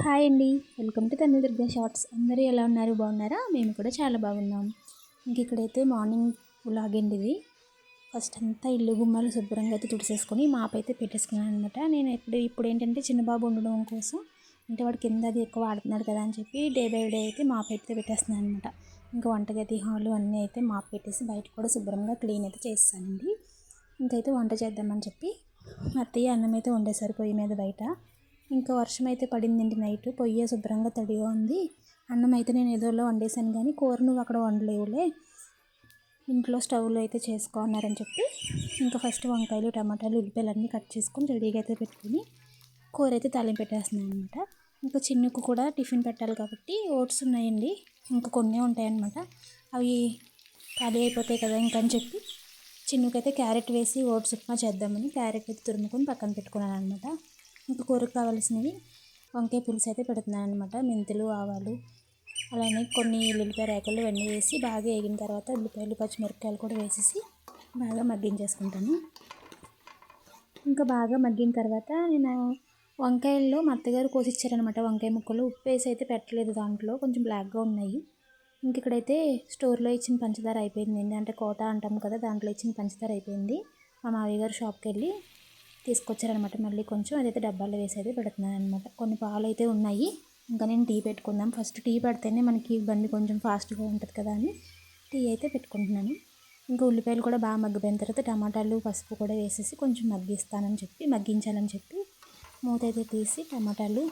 Hi అండి. Welcome to తన్ను Durga shorts. అందరూ ఎలా ఉన్నారు? బాగున్నారా? మేము కూడా చాలా బాగున్నాం. ఇంక ఇక్కడైతే మార్నింగ్ వ్లాగ్ అండి ఇది ఫస్ట్ అంతా ఇల్లు గుమ్మాలు శుభ్రంగా అయితే తుడిసేసుకొని మాపైతే అయితే పెట్టేసుకున్నాను అనమాట నేను ఇప్పుడు ఇప్పుడు ఏంటంటే చిన్న బాబు ఉండడం కోసం అంటే వాడు కింద అది ఎక్కువ ఆడుతున్నాడు కదా అని చెప్పి డే బై డే అయితే మాప్ అయితే పెట్టేస్తున్నాను అనమాట ఇంకా వంటగది హాలు అన్నీ అయితే మాప పెట్టేసి బయట కూడా శుభ్రంగా క్లీన్ అయితే చేస్తానండి. ఇంకైతే వంట చేద్దామని చెప్పి అత్తయ్య అన్నం అయితే వండేశారు పొయ్యి మీద బయట. ఇంకా వర్షం అయితే పడిందండి నైట్. పొయ్యి శుభ్రంగా తడిగా ఉంది. అన్నం అయితే నేను ఏదోలో వండేసాను కానీ కూర నువ్వు అక్కడ వండలేవులే. ఇంట్లో స్టవ్లో అయితే చేసుకోన్నారని చెప్పి ఇంకా ఫస్ట్ వంకాయలు టమాటాలు ఉల్లిపాయలు అన్నీ కట్ చేసుకొని రెడీగా అయితే పెట్టుకుని కూర అయితే తాలింపు పెట్టేస్తున్నాను అనమాట ఇంకా చిన్నకు కూడా టిఫిన్ పెట్టాలి కాబట్టి ఓట్స్ ఉన్నాయండి. ఇంకా కొన్ని ఉంటాయన్నమాట. అవి ఖాళీ అయిపోతాయి కదా ఇంకని చెప్పి చిన్నకైతే క్యారెట్ వేసి ఓట్స్ ఉప్మా చేద్దామని క్యారెట్ అయితే తురుముకొని పక్కన పెట్టుకున్నాను అనమాట ఇంకా కూరకు కావాల్సినవి వంకాయ పులుసు అయితే పెడుతున్నాను అనమాట మెంతులు ఆవాలు అలానే కొన్ని ఉల్లిపాయ రేకలు ఇవన్నీ వేసి బాగా వేగిన తర్వాత ఉల్లిపాయలు పచ్చిమిరపకాయలు కూడా వేసేసి బాగా మగ్గించేసుకుంటాను. ఇంకా బాగా మగ్గిన తర్వాత నేను వంకాయల్లో మా అత్తగారు కోసిచ్చారనమాట వంకాయ ముక్కలు ఉప్పు వేసి అయితే పెట్టలేదు దాంట్లో కొంచెం బ్లాక్గా ఉన్నాయి. ఇంక ఇక్కడైతే స్టోర్లో ఇచ్చిన పంచదార అయిపోయింది అంటే కోట అంటాం కదా దాంట్లో ఇచ్చిన పంచదార అయిపోయింది. మా మావయ్య గారు షాప్కి వెళ్ళి తీసుకొచ్చారనమాట. మళ్ళీ కొంచెం అదైతే డబ్బాలో వేసి అయితే పెడుతున్నాను అనమాట కొన్ని పాలు అయితే ఉన్నాయి. ఇంకా నేను టీ పెట్టుకుందాం. ఫస్ట్ టీ పెడితేనే మనకి బండి కొంచెం ఫాస్ట్గా ఉంటుంది కదా అని టీ అయితే పెట్టుకుంటున్నాను. ఇంకా ఉల్లిపాయలు కూడా బాగా మగ్గిపోయిన తర్వాత టమాటాలు పసుపు కూడా వేసేసి కొంచెం మగ్గిస్తానని చెప్పి మగ్గించాలని చెప్పి మూత అయితే తీసి టమాటాలు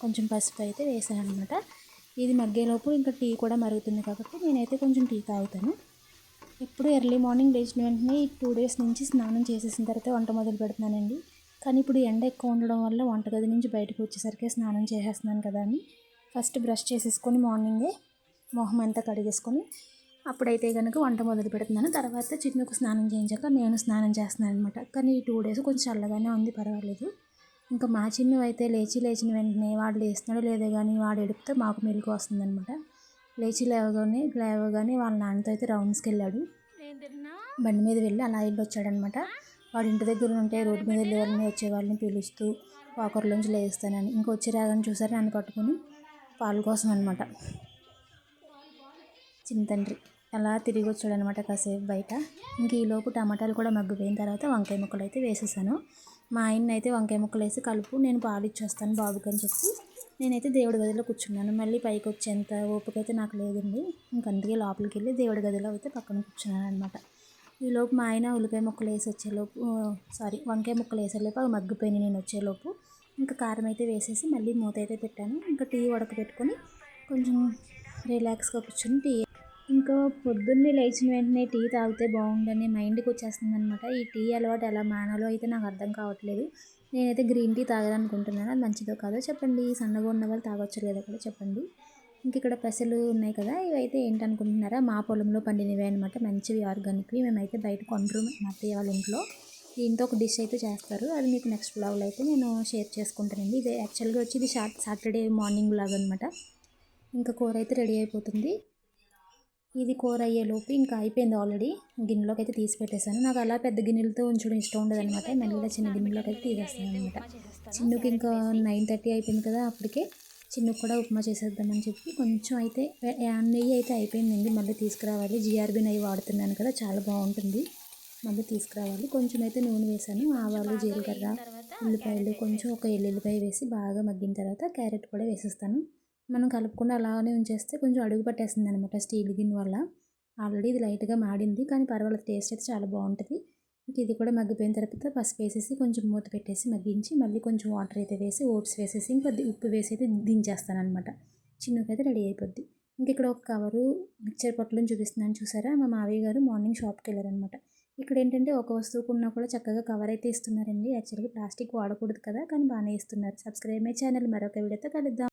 కొంచెం పసుపు అయితే వేసాను అనమాట ఇది మగ్గేలోపు ఇంకా టీ కూడా మరుగుతుంది కాబట్టి నేనైతే కొంచెం టీ తాగుతాను. ఇప్పుడు ఎర్లీ మార్నింగ్ లేచిన వెంటనే టూ డేస్ నుంచి స్నానం చేసేసిన తర్వాత వంట మొదలు పెడుతున్నానండి. కానీ ఇప్పుడు ఎండ ఎక్కువ ఉండడం వల్ల వంటగది నుంచి బయటకు వచ్చేసరికి స్నానం చేసేస్తున్నాను కదా అని. ఫస్ట్ బ్రష్ చేసేసుకొని మార్నింగే మొహం అంతా కడిగేసుకొని అప్పుడైతే కనుక వంట మొదలు పెడుతున్నాను. తర్వాత చిన్నకు స్నానం చేయించాక నేను స్నానం చేస్తున్నాను అనమాట కానీ ఈ టూ డేస్ కొంచెం చల్లగానే ఉంది పర్వాలేదు. ఇంకా మా చిన్ను అయితే లేచి లేచిన వెంటనే వాడు లేస్తున్నాడో లేదో కానీ వాడు ఎడిపితే మాకు మెలకు వస్తుందనమాట లేచి లేవగానే లేవగానే వాళ్ళ నాన్నతో అయితే రౌండ్స్కి వెళ్ళాడు. బండి మీద వెళ్ళి అలా వెళ్ళి వచ్చాడనమాట. వాడి ఇంటి దగ్గర ఉంటే రోడ్డు మీద వెళ్ళే వాళ్ళని వచ్చే వాళ్ళని పిలుస్తూ వాకర్లోంచి లేస్తానని. ఇంకా వచ్చి రాగానే చూసారు నన్ను పట్టుకొని పాలు కోసం అనమాట చిన్న తండ్రి. అలా తిరిగి వచ్చాడనమాట కాసేపు బయట. ఇంక ఈలోపు టమాటాలు కూడా మగ్గిపోయిన తర్వాత వంకాయ ముక్కలు అయితే వేసేసాను. మా ఆయన అయితే వంకాయ ముక్కలు వేసి కలుపు నేను పాలు ఇచ్చేస్తాను బాబుకి అని చెప్పి నేనైతే దేవుడి గదిలో కూర్చున్నాను. మళ్ళీ పైకి వచ్చేంత ఓపిక అయితే నాకు లేదండి. ఇంక అందుకే లోపలికి వెళ్ళి దేవుడి గదిలో అయితే పక్కన కూర్చున్నాను అనమాట ఈలోపు మా ఆయన ఉల్లిపాయ ముక్కలు వేసి వచ్చేలోపు సారీ వంకాయ ముక్కలు వేసేలోపు అవి మగ్గిపోయినాయి నేను వచ్చేలోపు ఇంకా కారం అయితే వేసేసి మళ్ళీ మూత అయితే పెట్టాను. ఇంకా టీ ఉడకబెట్టుకొని కొంచెం రిలాక్స్గా కూర్చొని టీ ఇంకా పొద్దున్నే లేచిన వెంటనే టీ తాగితే బాగుండని మైండ్కి వచ్చేస్తుంది అనమాట ఈ టీ అలవాటు ఎలా మానాలో అయితే నాకు అర్థం కావట్లేదు. నేనైతే గ్రీన్ టీ తాగాలనుకుంటున్నాను. అది మంచిదో కాదో చెప్పండి. సన్నగా ఉన్న వాళ్ళు తాగొచ్చు లేదో కూడా చెప్పండి. ఇంక ఇక్కడ పెసలు ఉన్నాయి కదా ఇవైతే ఏంటనుకుంటున్నారా? మా పొలంలో పండినవి అనమాట మంచివి ఆర్గానిక్వి. మేమైతే బయట కొండరు మా అత్తయ్య వాళ్ళ ఇంట్లో. దీంతో ఒక డిష్ అయితే చేస్తారు. అది మీకు నెక్స్ట్ బ్లాగ్లో అయితే నేను షేర్ చేసుకుంటానండి. ఇది యాక్చువల్గా వచ్చి ఇది సాటర్డే మార్నింగ్ బ్లాగ్ అనమాట ఇంకా కూర అయితే రెడీ అయిపోతుంది. ఇది కూర అయ్యేలోపు ఇంకా అయిపోయింది ఆల్రెడీ. గిన్నెలోకి అయితే తీసి పెట్టేశాను. నాకు అలా పెద్ద గిన్నెలతో ఉంచడం ఇష్టం ఉండదు అనమాట. మెల్లగా చిన్న గిన్నెలోకి అయితే తీసేస్తాను అనమాట. చిన్నుకి ఇంకా నైన్ థర్టీ అయిపోయింది కదా అప్పటికే. చిన్నుకు కూడా ఉప్మా చేసేద్దామని చెప్పి కొంచెం అయితే నెయ్యి అయితే అయిపోయిందండి. మళ్ళీ తీసుకురావాలి. జిఆర్బి నెయ్యి వాడుతున్నాను కదా చాలా బాగుంటుంది. మళ్ళీ తీసుకురావాలి. కొంచెం అయితే నూనె వేసాను. ఆవాలు జీలకర్ర ఉల్లిపాయలు కొంచెం ఒక ఎల్లుల్లిపాయ వేసి బాగా మగ్గిన తర్వాత క్యారెట్ కూడా వేసేస్తాను. మనం కలుపుకుండా అలానే ఉంచేస్తే కొంచెం అడుగు పట్టేస్తుంది అనమాట స్టీల్ గిన్నె వల్ల. ఆల్రెడీ ఇది లైట్గా మాడింది కానీ పర్వాలేదు టేస్ట్ అయితే చాలా బాగుంటుంది. ఇది కూడా మగ్గిపోయిన తర్వాత పసుపు వేసేసి కొంచెం మూత పెట్టేసి మగ్గించి మళ్ళీ కొంచెం వాటర్ అయితే వేసి ఓట్స్ వేసేసి ఇంకా ఉప్పు వేసి అయితే దించేస్తానమాట అనమాట చిన్నకైతే రెడీ అయిపోద్ది. ఇంక ఇక్కడ ఒక కవరు మిక్చర్ పొట్టలను చూపిస్తున్నాను చూసారా? మా మావయ్య గారు మార్నింగ్ షాప్కి వెళ్ళారనమాట. ఇక్కడ ఏంటంటే ఒక వస్తువుకు ఉన్నా కూడా చక్కగా కవర్ అయితే ఇస్తున్నారండి. యాక్చువల్గా ప్లాస్టిక్ వాడకూడదు కదా కానీ బాగానే ఇస్తున్నారు. సబ్స్క్రైబ్ మై ఛానల్ మరొక వీడియోతో కలుద్దాం.